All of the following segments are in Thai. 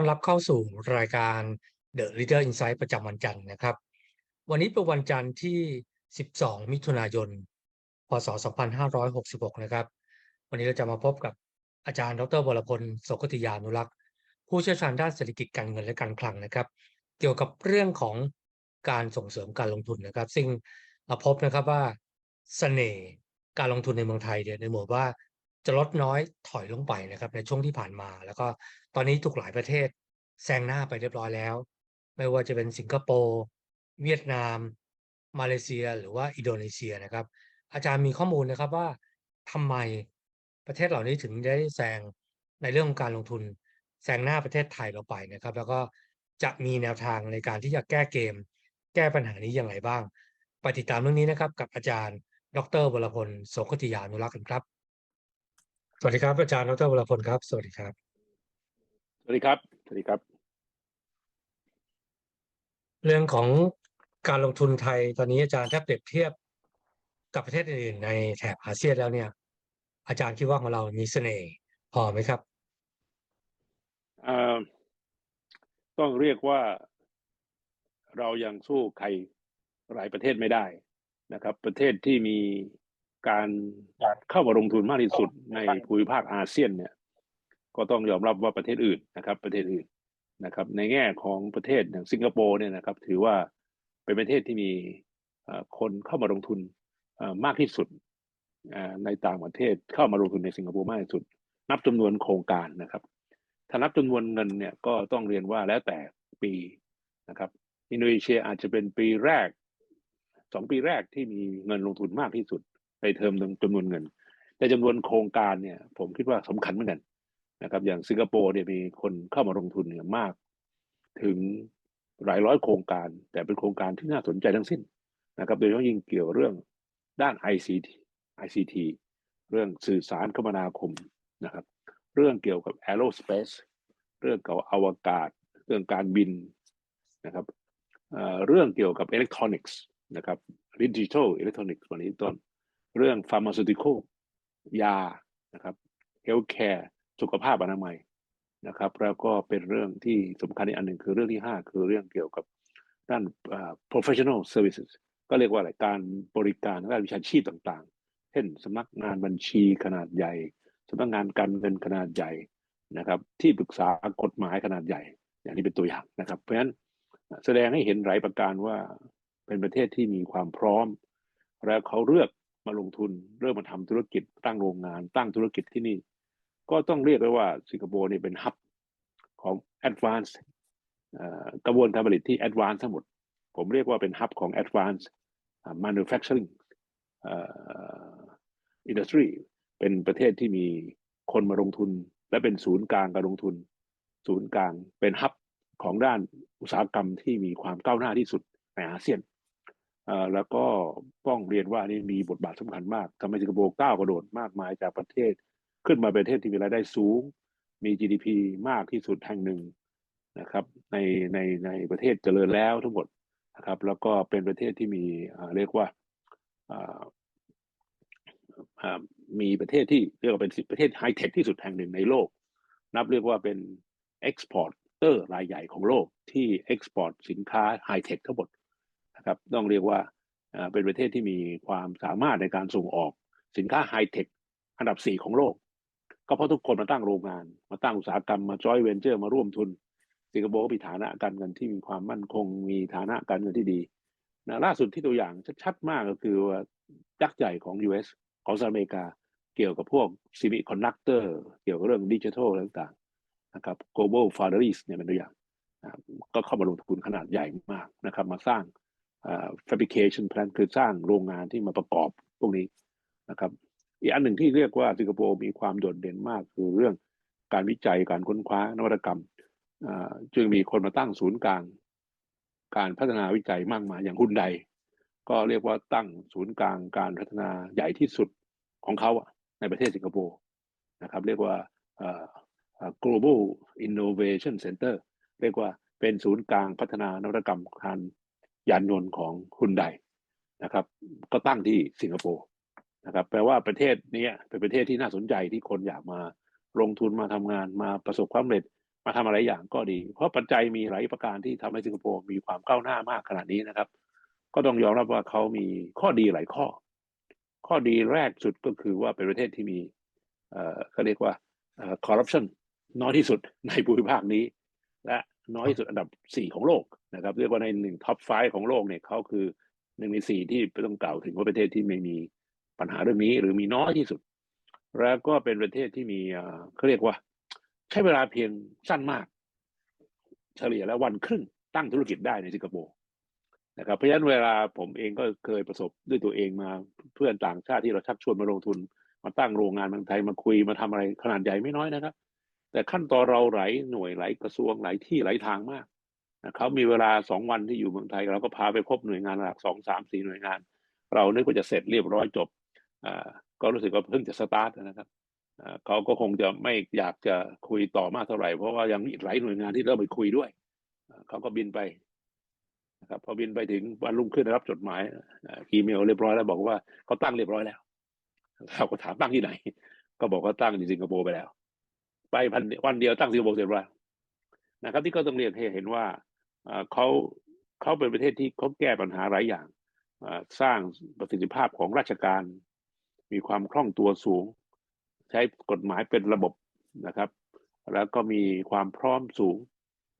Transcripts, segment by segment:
ต้อนรับเข้าสู่รายการ The Leader Insight ประจำวันจันทร์นะครับ วันนี้เป็นวันจันทร์ที่ 12 มิถุนายน พศ 2566 นะครับ วันนี้เราจะมาพบกับอาจารย์ ดรวรพลโสกติยานุรักษ์ ผู้เชี่ยวชาญด้านเศรษฐกิจการเงินและการคลังนะครับ เกี่ยวกับเรื่องของการส่งเสริมการลงทุนนะครับ ซึ่งเราพบนะครับว่าเสน่ห์การลงทุนในเมืองไทยเนี่ยในหมวดว่าจะลดน้อยถอยลงไปนะครับในช่วงที่ผ่านมาแล้วก็ อนนี้ทุกหลายประเทศแซงหน้าไปเรียบร้อยแล้ว ไม่ว่าจะเป็นสิงคโปร์เวียดนาม มาเลเซียหรือว่าอินโดนีเซียนะครับ อาจารย์มีข้อมูลนะครับว่าทำไมประเทศเหล่านี้ถึงได้แซงในเรื่องของการลงทุนแซงหน้าประเทศไทยเราไปนะครับ แล้วก็จะมีแนวทางในการที่จะแก้เกม แก้ปัญหานี้อย่างไรบ้างไปติดตามเรื่องนี้นะครับ กับอาจารย์ ดรวรพลโสกติยานุรักษ์กันครับ สวัสดีครับอาจารย์ดรวรพลครับ สวัสดีครับ วัสดีครับสวัสดีครับ เรื่องของการลงทุนไทยตอนนี้อาจารย์ถ้าเปรียบเทียบกับประเทศอื่นๆในแถบอาเซียนแล้วเนี่ย อาจารย์คิดว่าของเรามีเสน่ห์พอไหมครับเอ่อต้องเรียกว่าเรายังสู้ใครหลายประเทศไม่ได้นะครับ ประเทศที่มีการเข้ามาลงทุนมากที่สุดในภูมิภาคอาเซียนเนี่ย ก็ต้องยอมรับว่าประเทศอื่นนะครับ ประเทศอื่นนะครับ ในแง่ของประเทศอย่างสิงคโปร์เนี่ยนะครับ ถือว่าเป็นประเทศที่มีคนเข้ามาลงทุนมากที่สุดในต่างประเทศเข้ามาลงทุนในสิงคโปร์มากที่สุด นับจำนวนโครงการนะครับ ถ้านับจำนวนเงินเนี่ยก็ต้องเรียนว่าแล้วแต่ปีนะครับอินโดนีเซียอาจจะเป็นปีแรกสองปีแรกที่มีเงินลงทุนมากที่สุดในเทอมจำนวนเงิน แต่จำนวนโครงการเนี่ย ผมคิดว่าสำคัญเหมือนกัน นะครับอย่างสิงคโปร์เนี่ยมีคนเข้ามาลงทุนเนี่ยมาก ถึงหลายร้อยโครงการ แต่เป็นโครงการที่น่าสนใจทั้งสิ้นนะครับ โดยเฉพาะยิ่งเกี่ยวเรื่องด้าน ICT ICT เรื่องสื่อสารคมนาคมนะครับ เรื่องเกี่ยวกับ aerospace เรื่องเกี่ยวกับอวกาศ เรื่องการบินนะครับเรื่องเกี่ยวกับ electronics นะครับ digital electronics วันนี้ต้น เรื่อง pharmaceutical ยานะครับ healthcare สุขภาพอนามัยนะครับ แล้วก็เป็นเรื่องที่สำคัญอีกอันหนึ่งคือเรื่องที่ห้าคือเรื่องเกี่ยวกับด้าน professional services ก็เรียกว่าอะไรการบริการด้านวิชาชีพต่างๆ เช่นสำนักงานบัญชีขนาดใหญ่สำนักงานการเงินขนาดใหญ่นะครับ ที่ปรึกษากฎหมายขนาดใหญ่ อย่างนี้เป็นตัวอย่างนะครับ เพราะฉะนั้นแสดงให้เห็นหลายประการว่าเป็นประเทศที่มีความพร้อม และเขาเลือกมาลงทุนเริ่มมาทำธุรกิจตั้งโรงงาน ตั้งธุรกิจที่นี่ ก็ต้องเรียกได้ว่าสิงคโปร์นี่เป็นฮับของ advance เอ่อกระบวนการผลิตที่ advance ทั้งหมด ผมเรียกว่าเป็นฮับของ advance อ่า manufacturing เอ่อ industry เป็นประเทศที่มีคนมาลงทุน และเป็นศูนย์กลางการลงทุน ศูนย์กลางเป็นฮับของด้านอุตสาหกรรมที่มีความก้าวหน้าที่สุดในอาเซียนแล้วก็ต้องเรียนว่านี่มีบทบาทสำคัญมากทำให้สิงคโปร์ก้าวกระโดดมากมายจากประเทศ ขึ้นมาเป็นประเทศที่มีรายได้สูง มี GDP มากที่สุดแห่งหนึ่งนะครับ ในในในประเทศเจริญแล้วทั้งหมดนะครับ แล้วก็เป็นประเทศที่มีเรียกว่ามีประเทศที่เรียกว่าเป็นประเทศไฮเทคที่สุดแห่งหนึ่งในโลก นับเรียกว่าเป็นเอ็กซ์พอร์เตอร์รายใหญ่ของโลกที่เอ็กซ์พอร์ตสินค้าไฮเทคทั้งหมดนะครับต้องเรียกว่าอ่าเป็นประเทศที่มีความสามารถในการส่งออกสินค้าไฮเทคอันดับสี่ของโลก ก็เพราะทุกคนมาตั้งโรงงาน มาตั้งอุตสาหกรรมมาจอยเวนเจอร์มาร่วมทุน สิงคโปร์ก็มีฐานะการเงินที่มีความมั่นคง มีฐานะการเงินที่ดีนะล่าสุดที่ตัวอย่างชัดๆมากก็คือว่ายักษ์ใหญ่ของ US ของสหรัฐอเมริกา เกี่ยวกับพวกซิมิคอนดักเตอร์เกี่ยวกับเรื่องดิจิทัลต่างๆนะครับ global foundries เนี่ยเป็นตัวอย่างนะก็เข้ามาลงทุนขนาดใหญ่มากนะครับ มาสร้าง fabrication plant คือสร้างโรงงานที่มาประกอบพวกนี้นะครับ อีกอันหนึ่งที่เรียกว่าสิงคโปร์มีความโดดเด่นมากคือเรื่องการวิจัยการค้นคว้านวัตกรรมจึงมีคนมาตั้งศูนย์กลาง การพัฒนาวิจัยมากมายอย่างฮุนไดก็เรียกว่าตั้งศูนย์กลางการพัฒนาใหญ่ที่สุดของเขาในประเทศสิงคโปร์นะครับ เรียกว่า global innovation center เรียกว่าเป็นศูนย์กลางพัฒนานวัตกรรมการยานยนต์ของฮุนไดนะครับ ก็ตั้งที่สิงคโปร์ นะครับแปลว่าประเทศนี้เป็นประเทศที่น่าสนใจที่คนอยากมาลงทุนมาทำงานมาประสบความสำเร็จมาทำอะไรอย่างก็ดี เพราะปัจจัยมีหลายประการที่ทำให้สิงคโปร์มีความก้าวหน้ามากขนาดนี้นะครับ ก็ต้องยอมรับว่าเขามีข้อดีหลายข้อ ข้อดีแรกสุดก็คือว่าเป็นประเทศที่มีเอ่อเขาเรียกว่าเอ่อ corruption น้อยที่สุดในภูมิภาคนี้ และน้อยที่สุดอันดับสี่ของโลกนะครับ เรียกว่าในหนึ่งท็อปไฟของโลกเนี่ยเขาคือหนึ่งในสี่ที่ต้องกล่าวถึงว่าประเทศที่ไม่มี ปัญหาเรื่องนี้หรือมีน้อยที่สุด แล้วก็เป็นประเทศที่มีเขาเรียกว่า ใช้เวลาเพียงสั้นมาก เฉลี่ยแล้ววันครึ่งตั้งธุรกิจได้ในสิงคโปร์นะครับเพราะฉะนั้นเวลาผมเองก็เคยประสบด้วยตัวเองมาเพื่อนต่างชาติที่เราชักชวนมาลงทุน มาตั้งโรงงานเมืองไทยมาคุยมาทำอะไรขนาดใหญ่ไม่น้อยนะครับ แต่ขั้นตอนเราหลายหน่วยหลายกระทรวงหลายที่หลายทางมากนะเขามีเวลาสองวันที่อยู่เมืองไทยเราก็พาไปพบหน่วยงานหลักสองสามสี่หน่วยงาน เรานึกว่าจะเสร็จเรียบร้อยจบ ก็รู้สึกว่าเพิ่งจะสตาร์ทนะครับเขาก็คงจะไม่อยากจะคุยต่อมากเท่าไหร่ เพราะว่ายังมีหลายหน่วยงานที่เริ่มไปคุยด้วย เขาก็บินไปนะครับพอบินไปถึงวันรุ่งขึ้นรับจดหมายอีเมลเรียบร้อยแล้วบอกว่าเขาตั้งเรียบร้อยแล้วเราก็ถามตั้งที่ไหน ก็บอกว่าตั้งที่สิงคโปร์ไปแล้ว ไปพันวันเดียวตั้งสิงคโปร์เสร็จแล้วนะครับ ที่ก็ต้องเรียนให้เห็นว่าเขาเขาเป็นประเทศที่เขาแก้ปัญหาหลายอย่างสร้างประสิทธิภาพของราชการ มีความคล่องตัวสูง ใช้กฎหมายเป็นระบบนะครับ แล้วก็มีความพร้อมสูง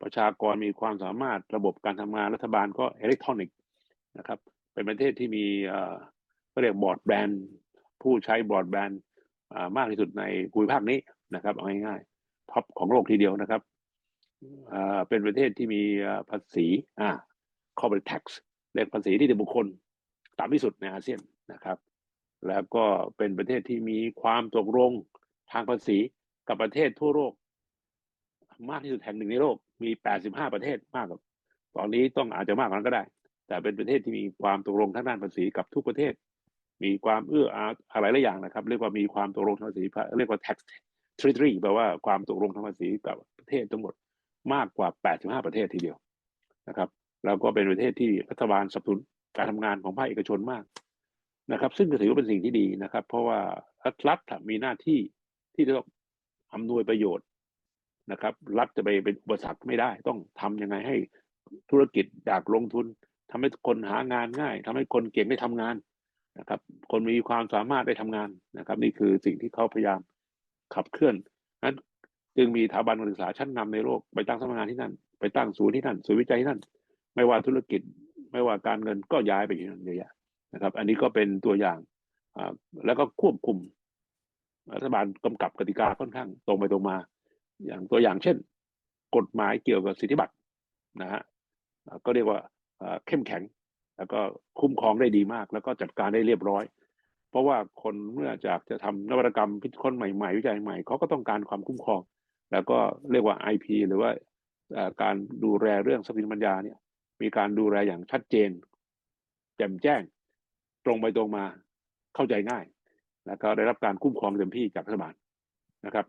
ประชากรมีความสามารถระบบการทำงานรัฐบาลก็อิเล็กทรอนิกส์นะครับ เป็นประเทศที่มีเอ่อก็เรียกบอร์ดแบนด์ผู้ใช้บอร์ดแบนด์อ่ามากที่สุดในภูมิภาคนี้นะครับเอาง่ายๆท็อปของโลกทีเดียวนะครับอ่าเป็นประเทศที่มีภาษีอ่า corporate tax เรียกภาษีที่เป็นบุคคลต่ำที่สุดในอาเซียนนะครับ แล้วก็เป็นประเทศที่มีความตกลงทางภาษีกับประเทศทั่วโลกมากที่สุดแห่งหนึ่งในโลกมี 85 ประเทศมากกว่าตอนนี้ต้องอาจจะมากกว่านั้นก็ได้ แต่เป็นประเทศที่มีความตกลงทางด้านภาษีกับทุกประเทศ มีความเอื้ออาอะไรหลายอย่างนะครับ เรียกว่ามีความตกลงทางภาษีเรียกว่า tax treaty แปลว่าความตกลงทางภาษีกับประเทศทั้งหมดมากกว่า 85 ประเทศทีเดียวนะครับ แล้วก็เป็นประเทศที่รัฐบาลสนับสนุนการทำงานของภาคเอกชนมาก นะครับ ซึ่งก็ถือว่าเป็นสิ่งที่ดีนะครับ เพราะว่ารัฐมีหน้าที่ที่จะต้องอำนวยประโยชน์นะครับ รัฐจะไปเป็นอุปสรรคไม่ได้ ต้องทำยังไงให้ธุรกิจอยากลงทุนทำให้คนหางานง่ายทำให้คนเก่งได้ทำงานนะครับ คนมีความสามารถได้ทำงานนะครับ นี่คือสิ่งที่เขาพยายามขับเคลื่อนนั้นจึงมีสถาบันการศึกษาชั้นนำในโลกไปตั้งสำนักงานที่นั่น ไปตั้งศูนย์ที่นั่นศูนย์วิจัยที่นั่น ไม่ว่าธุรกิจไม่ว่าการเงินก็ย้ายไปที่นั่นเยอะแยะ นะครับ อันนี้ก็เป็นตัวอย่างแล้วก็ควบคุม รัฐบาลกำกับกติกาค่อนข้างตรงไปตรงมา อย่างตัวอย่างเช่น กฎหมายเกี่ยวกับสิทธิบัตรนะฮะก็เรียกว่าเข้มแข็ง แล้วก็คุ้มครองได้ดีมาก แล้วก็จัดการได้เรียบร้อย เพราะว่าคนเมื่อจากจะทำนวัตกรรมพิจค้นใหม่ๆ วิจัยใหม่เขาก็ต้องการความคุ้มครอง แล้วก็เรียกว่า IP หรือว่าอ่าการดูแลเรื่องทรัพย์สินปัญญาเนี่ยมีการดูแลอย่างชัดเจนแจ่มแจ้ง ตรงไปตรงมาเข้าใจง่าย แล้วก็ได้รับการคุ้มครองเต็มที่จากรัฐบาลนะครับ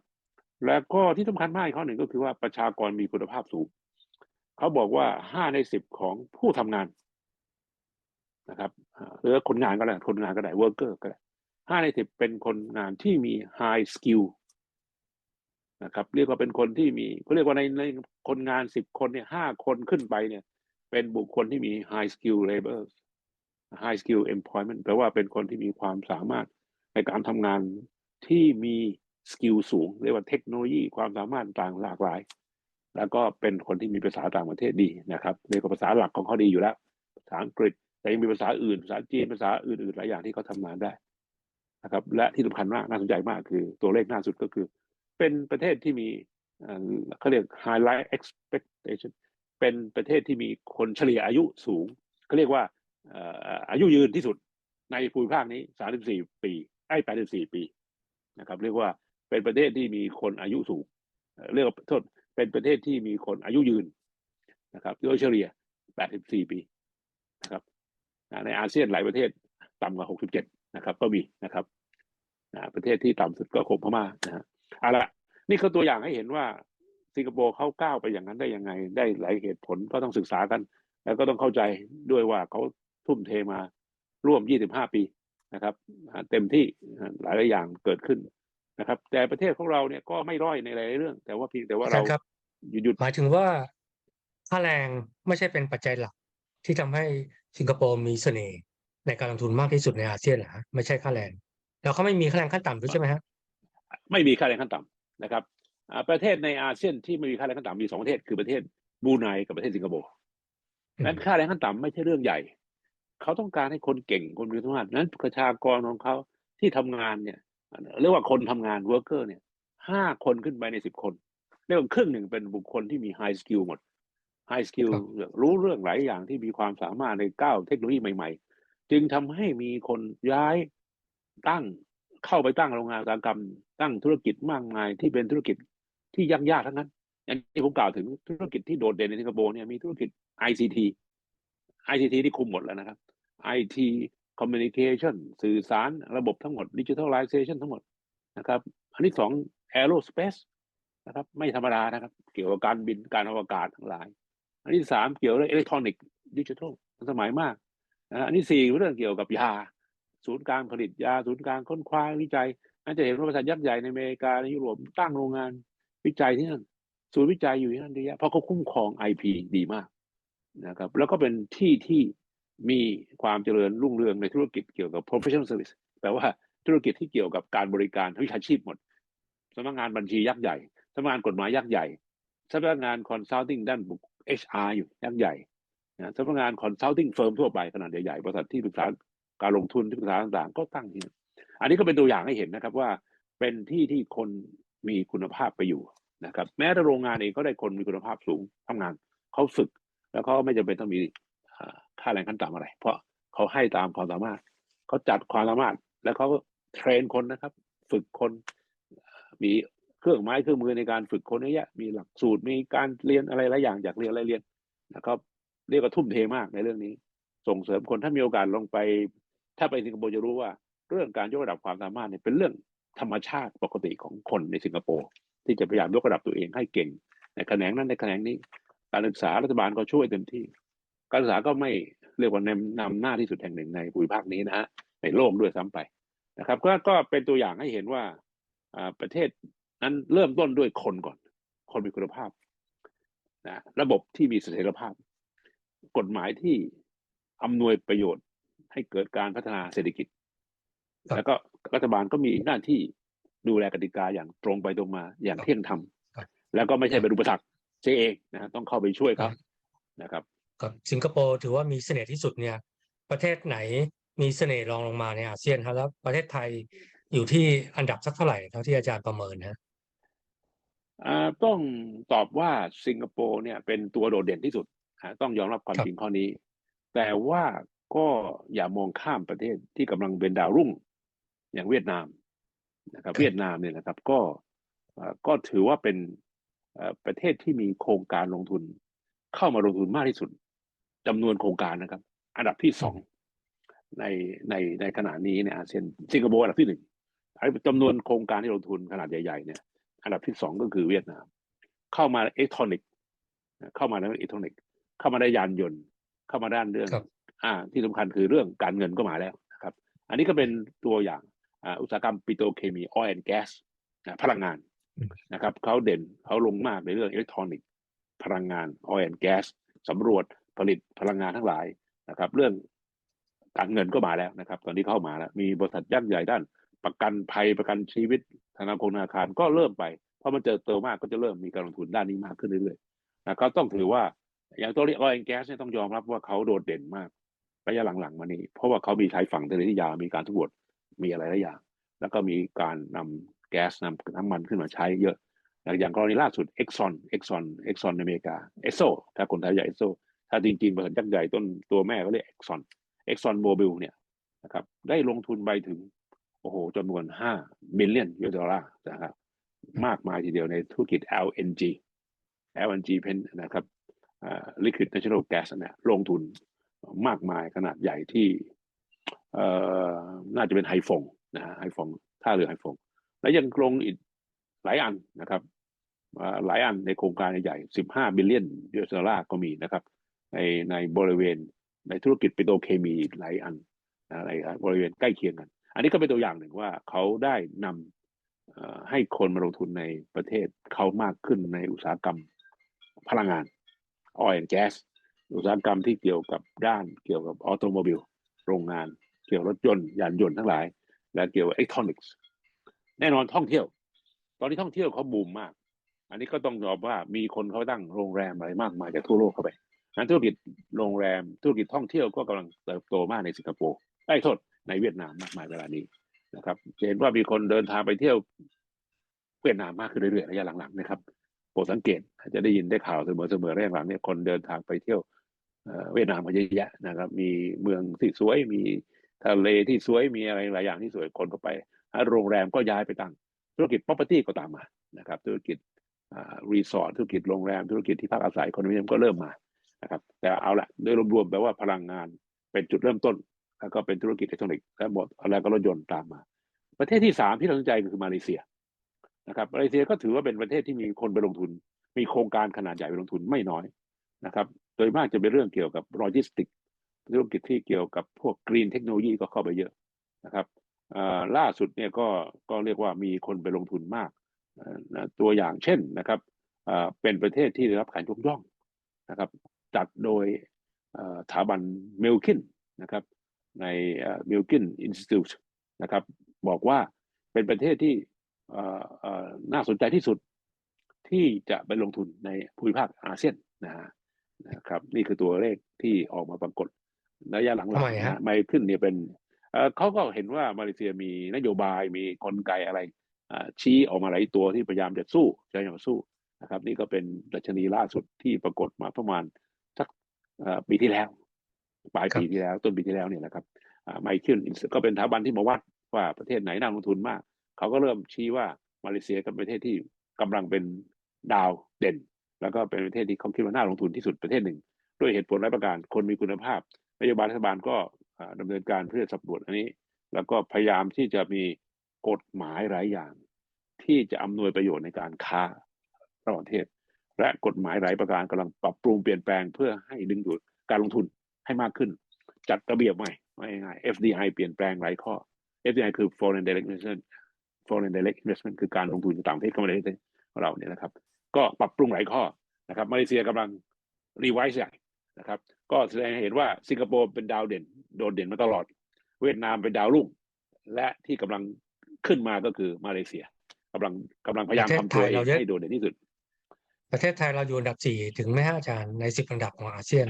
แล้วก็ที่สำคัญมากข้อหนึ่งก็คือว่าประชากรมีคุณภาพสูงเขาบอกว่าห้าในสิบของผู้ทำงานนะครับหรือคนงานก็ได้คนงานก็ได้ worker ก็ได้ห้าในสิบเป็นคนงานที่มี high skill นะครับ เรียกว่าเป็นคนที่มีเขาเรียกว่าในในคนงานสิบคนเนี่ยห้าคนขึ้นไปเนี่ย เป็นบุคคลที่มี high skill labor high skill employment แปลว่าเป็นคนที่มีความสามารถในการทำงานที่มีสกิลสูง เรียกว่าเทคโนโลยีความสามารถต่างหลากหลาย แล้วก็เป็นคนที่มีภาษาต่างประเทศดีนะครับเรียกว่าภาษาหลักของเขาดีอยู่แล้ว ภาษาอังกฤษ แต่ยังมีภาษาอื่น ภาษาจีนภาษาอื่นๆหลายอย่างที่เขาทำงานได้นะครับ และที่สำคัญมากน่าสนใจมากคือตัวเลขหน้าสุดก็คือ เป็นประเทศที่มีเขาเรียก high life expectation เป็นประเทศที่มีคนเฉลี่ยอายุสูงเขาเรียกว่า อายุยืนที่สุดในภูมิภาคนี้ 34 ปีไอ้84 ปีนะครับ เรียกว่าเป็นประเทศที่มีคนอายุสูงเรียกว่าโทษเป็นประเทศที่มีคนอายุยืนนะครับ โดยเฉลี่ย 84 ปีนะครับในอาเซียนหลายประเทศต่ำกว่า 67 นะครับ ก็มีนะครับประเทศที่ต่ำสุดก็คงพม่านะฮะเอาละนี่คือตัวอย่างให้เห็นว่าสิงคโปร์เขาก้าวไปอย่างนั้นได้ยังไง ได้หลายเหตุผลก็ต้องศึกษากัน แล้วก็ต้องเข้าใจด้วยว่าเขา ทุ่มเทมาร่วม 25 ปีนะครับอ่าเต็มที่หลายหลายๆอย่างเกิดขึ้นนะครับ แต่ประเทศของเราเนี่ยก็ไม่ร่อยในหลายๆเรื่อง แต่ว่าเพียงแต่ว่าอาจาเรารย์ครับหยุดหยุดหมายถึงว่าค่าแรงไม่ใช่เป็นปัจจัยหลัก ที่ทำให้สิงคโปร์มีเสน่ห์ในการลงทุนมากที่สุดในอาเซียนนะฮะไม่ใช่ค่าแรงแล้วเขาไม่มีค่าแรงขั้นต่ำด้วยใช่ไหมฮะไม่มีค่าแรงขั้นต่ำนะครับอ่าประเทศในอาเซียนที่ไม่มีค่าแรงขั้นต่ำมีสองประเทศคือประเทศบรูไนกับประเทศสิงคโปร์อืมนั้นค่าแรงขั้นต่ำไม่ใช่เรื่องใหญ่ เขาต้องการให้คนเก่งคนมีคุณภาพนั้นประชากรของเขาที่ทำงานเนี่ยเรียกว่าคนทำงาน worker เนี่ยห้าคนขึ้นไปในสิบคนเรียกว่าครึ่งหนึ่งเป็นบุคคลที่มี high skill หมด high skill รู้เรื่องหลายอย่างที่มีความสามารถในก้าวเทคโนโลยีใหม่ ๆ จึงทำให้มีคนย้ายตั้งเข้าไปตั้งโรงงานอุตสาหกรรม ตั้งธุรกิจมากมายที่เป็นธุรกิจที่ยากยากๆทั้งนั้นอย่างที่ผมกล่าวถึงธุรกิจที่โดดเด่นในสิงคโปร์เนี่ยมีธุรกิจ ICT ICT ที่คุมหมดแล้วนะครับ IT communication สื่อสารระบบทั้งหมด digitalization ทั้งหมดนะครับ อันที่สอง aerospace นะครับ ไม่ธรรมดานะครับ เกี่ยวกับการบินการอวกาศทั้งหลาย อันที่สามเกี่ยวกับอิเล็กทรอนิกส์ดิจิทัลสมัยมากนะอันที่สี่เรื่องเกี่ยวกับยา ศูนย์กลางผลิตยา ศูนย์กลางค้นคว้าวิจัยนั่นจะเห็นว่าบริษัทยักษ์ใหญ่ในอเมริกาในยุโรปตั้งโรงงานวิจัยที่นั่นศูนย์วิจัยอยู่ที่นั่นเยอะแยะเพราะเขาคุ้มครอง IP ดีมากนะครับ แล้วก็เป็นที่ที่ มีความเจริญรุ่งเรืองในธุรกิจเกี่ยวกับ professional service แปลว่าธุรกิจที่เกี่ยวกับการบริการวิชาชีพหมดสำนักงานบัญชียักษ์ใหญ่สำนักงานกฎหมายยักษ์ใหญ่สำนักงาน consulting ด้านบุค HR อยู่ยักษ์ใหญ่นะสำนักงาน consulting firm ทั่วไปขนาดใหญ่ๆบริษัทที่ปรึกษาการลงทุนที่ปรึกษาต่างๆ ก็ตั้งที่นั่อันนี้ก็เป็นตัวอย่างให้เห็นนะครับว่าเป็นที่ที่คนมีคุณภาพไปอยู่นะครับ แม้แต่โรงงานเองก็ได้คนมีคุณภาพสูงทำงานเขาฝึก แล้วเขาไม่จำเป็นต้องมี ค่าแรงขั้นต่ำอะไร เพราะเขาให้ตามความสามารถเขาจัดความสามารถ แล้วเขาเทรนคนนะครับ ฝึกคนมีเครื่องไม้เครื่องมือในการฝึกคนเยอะแยะมีหลักสูตรมีการเรียนอะไรหลายอย่างอยากเรียนอะไรเรียนนะครับ เรียกว่าทุ่มเทมากในเรื่องนี้ ส่งเสริมคนถ้ามีโอกาสลงไป ถ้าไปสิงคโปร์จะรู้ว่า เรื่องการยกระดับความสามารถเนี่ยเป็นเรื่องธรรมชาติปกติของคนในสิงคโปร์ที่จะพยายามยกระดับตัวเองให้เก่งในแขนงนั้นในแขนงนี้ การศึกษารัฐบาลก็ช่วยเต็มที่ การศึกษาก็ไม่เรียกว่านำนำหน้าที่สุดแห่งหนึ่งในภูมิภาคนี้นะฮะในโลกด้วยซ้ำไปนะครับ ก็ก็เป็นตัวอย่างให้เห็นว่าอ่าประเทศนั้นเริ่มต้นด้วยคนก่อน คนมีคุณภาพนะระบบที่มีเสถียรภาพ กฎหมายที่อำนวยประโยชน์ให้เกิดการพัฒนาเศรษฐกิจครับแล้วก็รัฐบาลก็มีหน้าที่ดูแลกติกาอย่างตรงไปตรงมาอย่างครับเที่ยงธรรมครับแล้วก็ไม่ใช่เป็นอุปสรรคเสียเองนะฮะต้องเข้าไปช่วยเขาครับนะครับ กับสิงคโปร์ถือว่ามีเสน่ห์ที่สุดเนี่ย ประเทศไหนมีเสน่ห์รองลงมาในอาเซียนครับแล้วประเทศไทยอยู่ที่อันดับสักเท่าไหร่เท่าที่อาจารย์ประเมินฮะอ่าต้องตอบว่าสิงคโปร์เนี่ยเป็นตัวโดดเด่นที่สุดฮะต้องยอมรับความครับจริงข้อนี้ แต่ว่าก็อย่ามองข้ามประเทศที่กำลังเป็นดาวรุ่ง อย่างเวียดนามนะครับ เวียดนามเนี่ยนะครับ ก็อ่าก็ถือว่าเป็นเอ่อประเทศที่มีโครงการลงทุน เข้ามาลงทุนมากที่สุด จำนวนโครงการนะครับ อันดับที่สองในในในขณะนี้ในอาเซียนสิงคโปร์อันดับที่หนึ่งไอ้จำนวนโครงการที่ลงทุนขนาดใหญ่ๆเนี่ยอันดับที่สองก็คือเวียดนาม เข้ามาอิเล็กทรอนิกส์เข้ามาในอิเล็กทรอนิกส์เข้ามาได้ยานยนต์ เข้ามาด้านเรื่องครับอ่า ที่สำคัญคือเรื่องการเงินก็มาแล้วนะครับ อันนี้ก็เป็นตัวอย่างอ่าอุตสาหกรรมปิโตรเคมี oil and gas อ่าพลังงานอืมนะครับเขาเด่นเขาลงมากในเรื่องอิเล็กทรอนิกส์พลังงาน oil and gas สำรวจ ผลิตพลังงานทั้งหลายนะครับ เรื่องการเงินก็มาแล้วนะครับ ตอนนี้เข้ามาแล้ว มีบริษัทยักษ์ใหญ่ด้าน ประกันภัยประกันชีวิตธนาคารธนาคารก็เริ่มไปเพราะมันเจอเติมมากก็จะเริ่มมีการลงทุนด้านนี้มากขึ้นเรื่อยๆนะก็ต้องถือว่าอย่างตัวนี้ออยล์แก๊สเนี่ยต้องยอมรับว่าเขาโดดเด่นมากระยะหลังๆมานี้ เพราะว่าเขามีชายฝั่งทะเลที่ยาวมีการสำรวจมีอะไรหลายอย่าง แล้วก็มีการนำแก๊สนำน้ำมันขึ้นมาใช้เยอะ อย่างกรณีล่าสุด Exxon Exxon Exxon ในอเมริกา Esso ถ้าคนไทยใหญ่ Esso ถ้าจริงๆบริษัทยักษ์ใหญ่ต้นตัวแม่ก็เรียก Exxon Exxon Mobil เนี่ยนะครับได้ลงทุนไปถึงโอ้โหจำนวน5บิลเลียนยูดอลลาร์นะครับมากมายทีเดียวในธุรกิจ LNG LNG เป็นนะครับอ่า liquid natural gas เนี่ยลงทุนมากมายขนาดใหญ่ที่เอ่อน่าจะเป็นไฮฟงนะฮะไฮฟงท่าเรือไฮฟง และยังลงอีกหลายอันนะครับหลายอันในโครงการใหญ่ 15 บิลเลียนยูดอลลาร์ก็มีนะครับ ในในบริเวณในธุรกิจปิโตรเคมีอีกหลายอันอะไรครับบริเวณใกล้เคียงกัน อันนี้ก็เป็นตัวอย่างหนึ่งว่าเขาได้นำให้คนมาลงทุนในประเทศเขามากขึ้นในอุตสาหกรรมพลังงาน oil and gas อุตสาหกรรมที่เกี่ยวกับด้านเกี่ยวกับออโตโมบิลโรงงาน เกี่ยวกับรถยนต์ยานยนต์ทั้งหลาย และเกี่ยวกับอิเล็กทรอนิกส์แน่นอนท่องเที่ยว ตอนนี้ท่องเที่ยวเขาบูมมาก อันนี้ก็ต้องยอมว่ามีคนเขาตั้งโรงแรมอะไรมากมายจากทั่วโลกเข้าไป งั้นธุรกิจโรงแรมธุรกิจท่องเที่ยวก็กำลังเติบโตมากในสิงคโปร์ได้โทษในเวียดนามมากมายเวลานี้นะครับจะเห็นว่ามีคนเดินทางไปเที่ยวเวียดนามมากขึ้นเรื่อยๆระยะหลังๆนะครับโปรดสังเกตจะได้ยินได้ข่าวเสมอๆระยะหลังเนี่ยคนเดินทางไปเที่ยวเอ่อเวียดนามมาเยอะแยะนะครับ มีเมืองที่สวยมีทะเลที่สวยมีอะไรหลายอย่างที่สวยคนก็ไปโรงแรมก็ย้ายไปตั้งธุรกิจ property ก็ตามมานะครับ ธุรกิจรีสอร์ทธุรกิจโรงแรมธุรกิจที่พักอาศัยคอนโดมิเนียมก็เริ่มมา นะครับแต่เอาละโดยรวมๆแปลว่าพลังงานเป็นจุดเริ่มต้น แล้วก็เป็นธุรกิจอิเล็กทรอนิกส์และหมดแล้วก็รถยนต์ตามมา ประเทศที่สามที่เราสนใจก็คือมาเลเซียนะครับมาเลเซียก็ถือว่าเป็นประเทศที่มีคนไปลงทุน มีโครงการขนาดใหญ่ไปลงทุนไม่น้อยนะครับ โดยมากจะเป็นเรื่องเกี่ยวกับโลจิสติกธุรกิจที่เกี่ยวกับพวกกรีนเทคโนโลยีก็เข้าไปเยอะนะครับล่าสุดเนี่ยก็ก็เรียกว่ามีคนไปลงทุนมาก ตัวอย่างเช่นนะครับเป็นประเทศที่ได้รับการยกย่องนะครับ จัดโดยอ่าสถาบันเมลคินนะครับในเมลคินอินสติ t ตนะครับบอกว่าเป็นประเทศที่อ่าอ่าน่าสนใจที่สุดที่จะไปลงทุนในภูมิภาคอาเซียนนะฮะนะครับนี่คือตัวเลขที่ออกมาปรากฏระยะหลังๆทำไมนะฮะฮะไมขึ้นเนี่ยเป็นเอ่อเขาก็เห็นว่ามาเลเซียมีนโยบายมีกลไกอะไรอ่าชี้ออกมาหลายตัวที่พยายามจะสู้พยายามจะสู้นะครับ นี่ก็เป็นดัชนีล่าสุดที่ปรากฏมาประมาณสักเอ่อ ปีที่แล้ว ปลายครับปีที่แล้ว ต้นปีที่แล้วเนี่ยนะครับไมเคิลก็เป็นสถาบันที่มาวัดว่าประเทศไหนน่าลงทุนมาก เขาก็เริ่มชี้ว่ามาเลเซียก็เป็นประเทศที่กำลังเป็นดาวเด่น แล้วก็เป็นประเทศที่เขาคิดว่าน่าลงทุนที่สุดประเทศหนึ่ง ด้วยเหตุผลหลายประการคนมีคุณภาพนโยบายรัฐบาลก็อ่าดำเนินการเพื่อสำรวจอันนี้ แล้วก็พยายามที่จะมีกฎหมายหลายอย่าง ที่จะอำนวยประโยชน์ในการค้าระหว่างประเทศ และกฎหมายหลายประการกำลังปรับปรุงเปลี่ยนแปลงเพื่อให้ดึงดูดการลงทุนให้มากขึ้น จัดระเบียบใหม่ว่าง่ายๆ FDI เปลี่ยนแปลงหลายข้อ FDI คือ Foreign Direct Investment Foreign Direct Investment คือการลงทุนจากต่างประเทศเข้ามาในประเทศของเราเนี่ยนะครับ ก็ปรับปรุงหลายข้อนะครับมาเลเซียกำลังรีไวซ์ใหญ่นะครับ ก็แสดงให้เห็นว่าสิงคโปร์เป็นดาวเด่น โดดเด่นมาตลอด เวียดนามเป็นดาวรุ่ง และที่กำลังขึ้นมาก็คือมาเลเซียกำลังกำลังพยายามประเทศทำตัวไทยเองเราเยอะให้โดดเด่นที่สุด ประเทศไทยเราอยู่อันดับสี่ถึงไหมฮะอาจารย์ในสิบอันดับของอาเซียน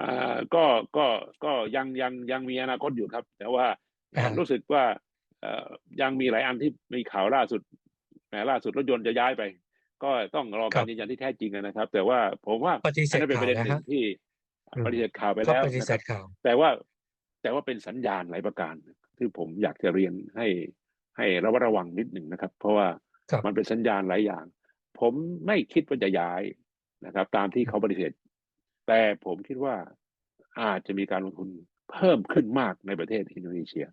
อ่าก็ก็ก็ยังยังยังมีอนาคตอยู่ครับ แต่ว่าอ่ารู้สึกว่าเอ่อยังมีหลายอันที่มีข่าวล่าสุดแหมล่าสุดรถยนต์จะย้ายไป ก็ต้องรอครัการบยืนยันที่แท้จริงนะครับ แต่ว่าผมว่าปฏิเสอันธนั้นเป็นประเด็นหนึ่ข่าวงนะฮะที่อืมปฏิเสธข่าวไปก็แล้วปฏินะเสครับธข่าวแต่ว่าแต่ว่าเป็นสัญญาณหลายประการที่ผมอยากจะเรียนให้ให้ระมัดระวังนิดหนึ่งนะครับ เพราะว่าครับมันเป็นสัญญาณหลายอย่าง ผมไม่คิดว่าจะย้ายนะครับ ตามที่เขาปฏิเสธ แต่ผมคิดว่าอาจจะมีการลงทุนเพิ่มขึ้นมากในประเทศอินโดนีเซีย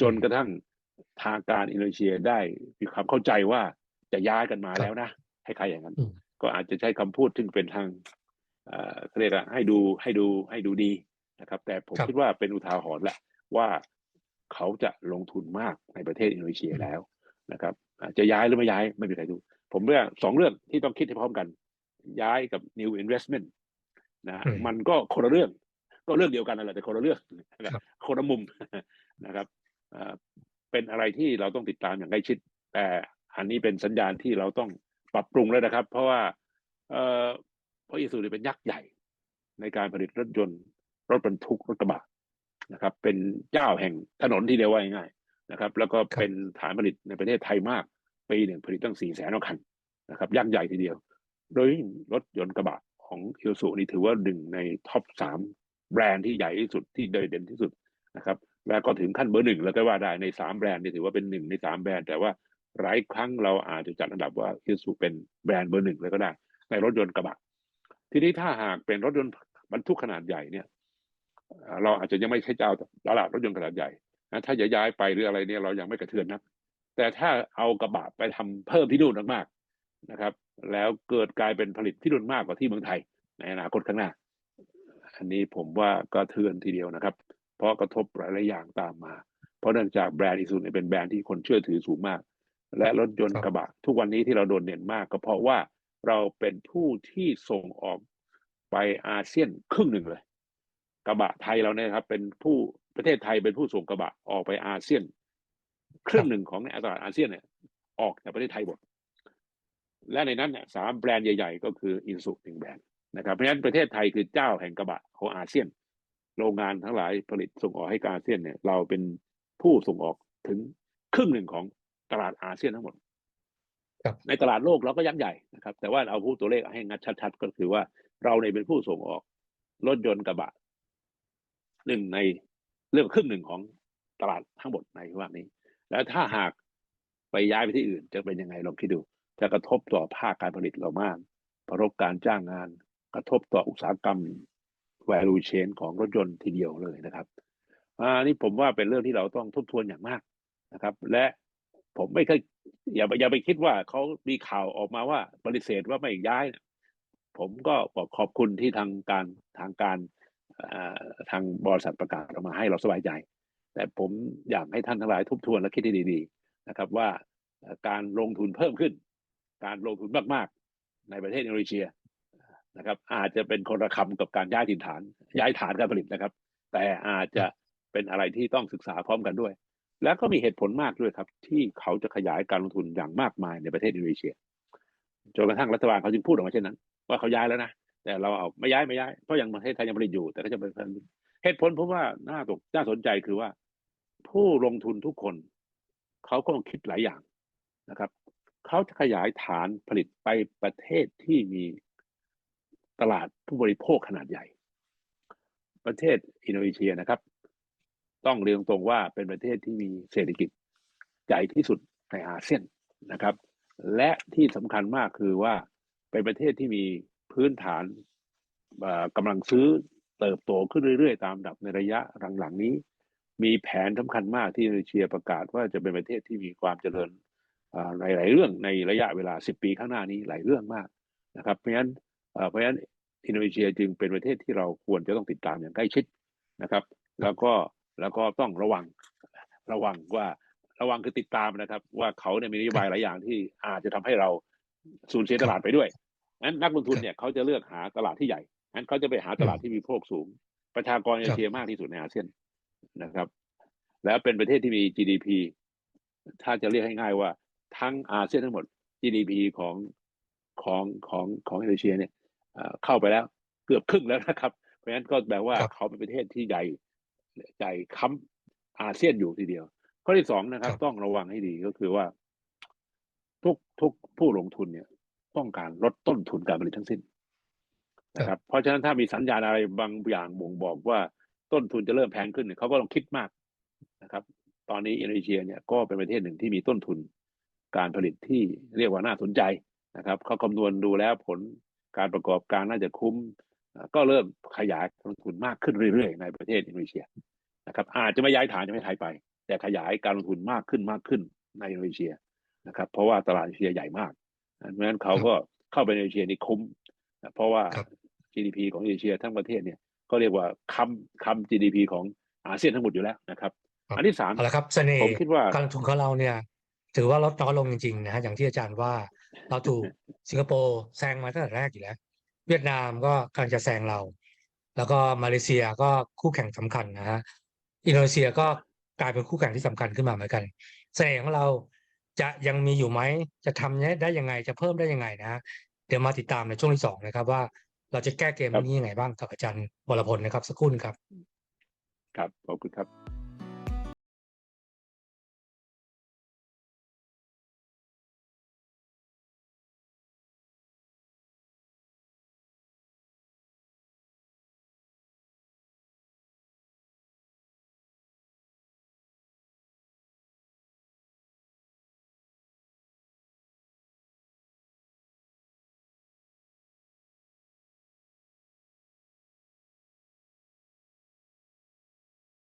จนกระทั่งทางการอินโดนีเซียได้มีความเข้าใจว่าจะย้ายกันมาครับแล้วนะให้ใครอย่างนั้นอืมก็อาจจะใช้คำพูดซึ่งเป็นทางเอ่อเขาเรียกว่าให้ดูให้ดูให้ดูดีนะครับ แต่ผมครับคิดว่าเป็นอุทาหรณ์แหละว่าเขาจะลงทุนมากในประเทศอินโดนีเซียแล้วนะครับอาจจะย้ายหรือไม่ย้ายไม่มีใครรู้ ผมเรื่องสองเรื่องที่ต้องคิดให้พร้อมกัน ย้ายกับ new investment นะฮะอืมมันก็คนละเรื่อง ก็เรื่องเดียวกันนั่นแหละแต่คนละเรื่องนะครับคนละมุมนะครับเอ่อเป็นอะไรที่เราต้องติดตามอย่างใกล้ชิด แต่อันนี้เป็นสัญญาณที่เราต้องปรับปรุงแล้วนะครับ เพราะว่าเอ่อเพราะอีซูเป็นยักษ์ใหญ่ ในการผลิตรถยนต์ รถบรรทุกรถกระบะนะครับ เป็นเจ้าแห่งถนนที่เดียวว่าง่ายๆนะครับ แล้วก็เป็นฐานผลิตในประเทศไทยมาก ปีหนึ่งผลิตตั้งสี่แสนคันนะครับยักษ์ใหญ่ทีเดียว โดยรถยนต์กระบะของอิซูนี่ถือว่าหนึ่งในท็อปสามแบรนด์ที่ใหญ่ที่สุดที่โดดเด่นที่สุดนะครับแล้วก็ถึงขั้นเบอร์หนึ่งแล้วก็ว่าได้ในสามแบรนด์นี่ถือว่าเป็นหนึ่งในสามแบรนด์แต่ว่าหลายครั้งเราอาจจะจัดอันดับว่าอิซูเป็นแบรนด์เบอร์หนึ่งเลยก็ได้ ในรถยนต์กระบะ ทีนี้ถ้าหากเป็นรถยนต์บรรทุกขนาดใหญ่เนี่ยเอ่อเราอาจจะยังไม่ใช่เจ้าตลาดรถยนต์ขนาดใหญ่นะถ้าจะย้ายไปหรืออะไรเนี่ยเรายังไม่กระเทือนนะ แต่ถ้าเอากระบะไปทำเพิ่มที่นู่นมากๆนะครับ แล้วเกิดกลายเป็นผลิตที่นู่นมากกว่าที่เมืองไทย ในอนาคตข้างหน้า อันนี้ผมว่ากระเทือนทีเดียวนะครับ เพราะกระทบหลายๆอย่างตามมา เพราะเนื่องจากแบรนด์อิซูเนี่ยเป็นแบรนด์ที่คนเชื่อถือสูงมาก และรถยนต์ครับกระบะ ทุกวันนี้ที่เราโดนเด่นมาก ก็เพราะว่าเราเป็นผู้ที่ส่งออกไปอาเซียนครึ่งหนึ่งเลย กระบะไทยเราเนี่ยครับ เป็นผู้ประเทศไทยเป็นผู้ส่งกระบะออกไปอาเซียน ครึ่งหนึ่งของในตลาดอาเซียนเนี่ยออกจากประเทศไทยหมดและในนั้นเนี่ยสามแบรนด์ใหญ่ ๆ ก็คืออินสุหนึ่งแบรนด์นะครับเพราะฉะนั้นประเทศไทยคือเจ้าแห่งกระบะของอาเซียน โรงงานทั้งหลายผลิตส่งออกให้กับอาเซียนเนี่ย เราเป็นผู้ส่งออกถึงครึ่งหนึ่งของตลาดอาเซียนทั้งหมดครับในตลาดโลกเราก็ยักษ์ใหญ่นะครับ แต่ว่าเอาพูดตัวเลขให้งัดชัด ๆ ก็คือว่าเราเนี่ยเป็นผู้ส่งออกรถยนต์กระบะหนึ่งในเรื่องครึ่งหนึ่งของตลาดทั้งหมดในว่านี้ แล้วถ้าหากไปย้ายไปที่อื่น จะเป็นยังไงลองคิดดู จะกระทบต่อภาคการผลิตเรามากกระทบการจ้างงาน กระทบต่ออุตสาหกรรม value chain ของรถยนต์ทีเดียวเลยนะครับอ่านี่ผมว่าเป็นเรื่องที่เราต้องทบทวนอย่างมากนะครับ และผมไม่เคยอย่าไปอย่าไปคิดว่าเขามีข่าวออกมาว่าปฏิเสธว่าไม่ย้ายนะผมก็บอกขอบคุณที่ทางการทางการทางบริษัทประกาศออกมาให้เราสบายใจ แต่ผมอยากให้ท่านทั้งหลายทบทวนและคิดให้ดีๆนะครับว่าการลงทุนเพิ่มขึ้น การลงทุนมากๆ ในประเทศอินโดนีเซียนะครับ อาจจะเป็นคนละคำกับการย้ายถิ่นฐาน ย้ายฐานการผลิตนะครับ แต่อาจจะเป็นอะไรที่ต้องศึกษาพร้อมกันด้วย แล้วก็มีเหตุผลมากด้วยครับ ที่เขาจะขยายการลงทุนอย่างมากมายในประเทศอินโดนีเซียจนกระทั่งรัฐบาลเขาจึงพูดออกมาเช่นนั้น ว่าเขาย้ายแล้วนะแต่เราเอาไม่ย้ายไม่ย้ายเพราะยังประเทศไทยยังผลิตอยู่ แต่ก็จะเป็นเหตุผลผมว่าน่าตกน่าสนใจคือว่า ผู้ลงทุนทุกคน เขาก็ต้องคิดหลายอย่างนะครับ เขาจะขยายฐานผลิตไปประเทศที่มีตลาดผู้บริโภคขนาดใหญ่ ประเทศอินโดนีเซียนะครับ ต้องเรียนตรงว่าเป็นประเทศที่มีเศรษฐกิจใหญ่ที่สุดในอาเซียนนะครับ และที่สำคัญมากคือว่าเป็นประเทศที่มีพื้นฐานกำลังซื้อเติบโตขึ้นเรื่อย ๆ ตามดับในระยะหลังๆนี้ มีแผนสำคัญมากที่อินโดนีเซียประกาศว่าจะเป็นประเทศที่มีความเจริญในหลายเรื่องในระยะเวลา 10 ปีข้างหน้านี้หลายเรื่องมากนะครับ เพราะฉะนั้นเพราะฉะนั้นอินโดนีเซียจึงเป็นประเทศที่เราควรจะต้องติดตามอย่างใกล้ชิดนะครับ แล้วก็แล้วก็ต้องระวังระวังว่าระวังคือติดตามนะครับ ว่าเขาเนี่ยมีนโยบายหลายอย่างที่อาจจะทำให้เราสูญเสียตลาดไปด้วยนั้นนักลงทุนเนี่ยเขาจะเลือกหาตลาดที่ใหญ่นั้นเขาจะไปหาตลาดที่มีโภคสูง ประชากรเอเชียมากที่สุดในอาเซียน นะครับ แล้วเป็นประเทศที่มี GDP ถ้าจะเรียกให้ง่ายว่าทั้งอาเซียนทั้งหมด GDP ของของของของเอเชียเนี่ยเอ่อเข้าไปแล้วเกือบครึ่งแล้วนะครับ เพราะฉะนั้นก็แปลว่าครับเขาเป็นประเทศที่ใหญ่ใหญ่ค้ำอาเซียนอยู่ทีเดียว ข้อที่สองนะครับครับ ต้องระวังให้ดีก็คือว่า ทุกทุกผู้ลงทุนเนี่ย ต้องการลดต้นทุนการผลิตทั้งสิ้นนะครับ เพราะฉะนั้นถ้ามีสัญญาณอะไรบางอย่างบ่งบอกว่า ต้นทุนจะเริ่มแพงขึ้นเนี่ยเขาก็ต้องคิดมากนะครับ ตอนนี้อินโดนีเซียเนี่ยก็เป็นประเทศหนึ่งที่มีต้นทุนการผลิตที่เรียกว่าน่าสนใจนะครับเขาคำนวณดูแล้วผลการประกอบการน่าจะคุ้มเอ่อก็เริ่มขยายลงทุนมากขึ้นเรื่อยๆ ในประเทศอินโดนีเซียนะครับอาจจะไม่ย้ายฐานจะไม่ไทยไป แต่ขยายการลงทุนมากขึ้นมากขึ้นในอินโดนีเซียนะครับ เพราะว่าตลาดอินโดนีเซียใหญ่มากเพราะฉะนั้นเขาก็เข้าไปในอินโดนีเซียนี่คุ้มนะเพราะว่าครับ GDP ของอินโดนีเซียทั้งประเทศเนี่ย ก็เรียกว่าคำคำ GDP ของอาเซียนทั้งหมดอยู่แล้วนะครับครับอันที่สามเอาละครับเสน่ผห์มคิดว่าการลงทุนของเราเนี่ย ถือว่าลดน้อยลงจริงๆนะฮะอย่างที่อาจารย์ว่าเราถูกสิงคโปร์แซงมาตั้งแต่แรกอยู่แล้ว เวียดนามก็กำลังจะแซงเรา แล้วก็มาเลเซียก็คู่แข่งสำคัญนะฮะอินโดนีเซียก็กลายเป็นคู่แข่งที่สำคัญขึ้นมาเหมือนกัน เสน่ห์ของเราจะยังมีอยู่ไหมจะทำได้ยังไงจะเพิ่มได้ยังไงนะฮะเดี๋ยวมาติดตามในช่วงที่สองนะครับว่า เราจะแก้เกมครับนี้ยังไงบ้างกับอาจารย์วรพลนะครับสักครู่หนึงครับ ครับขอบคุณครับ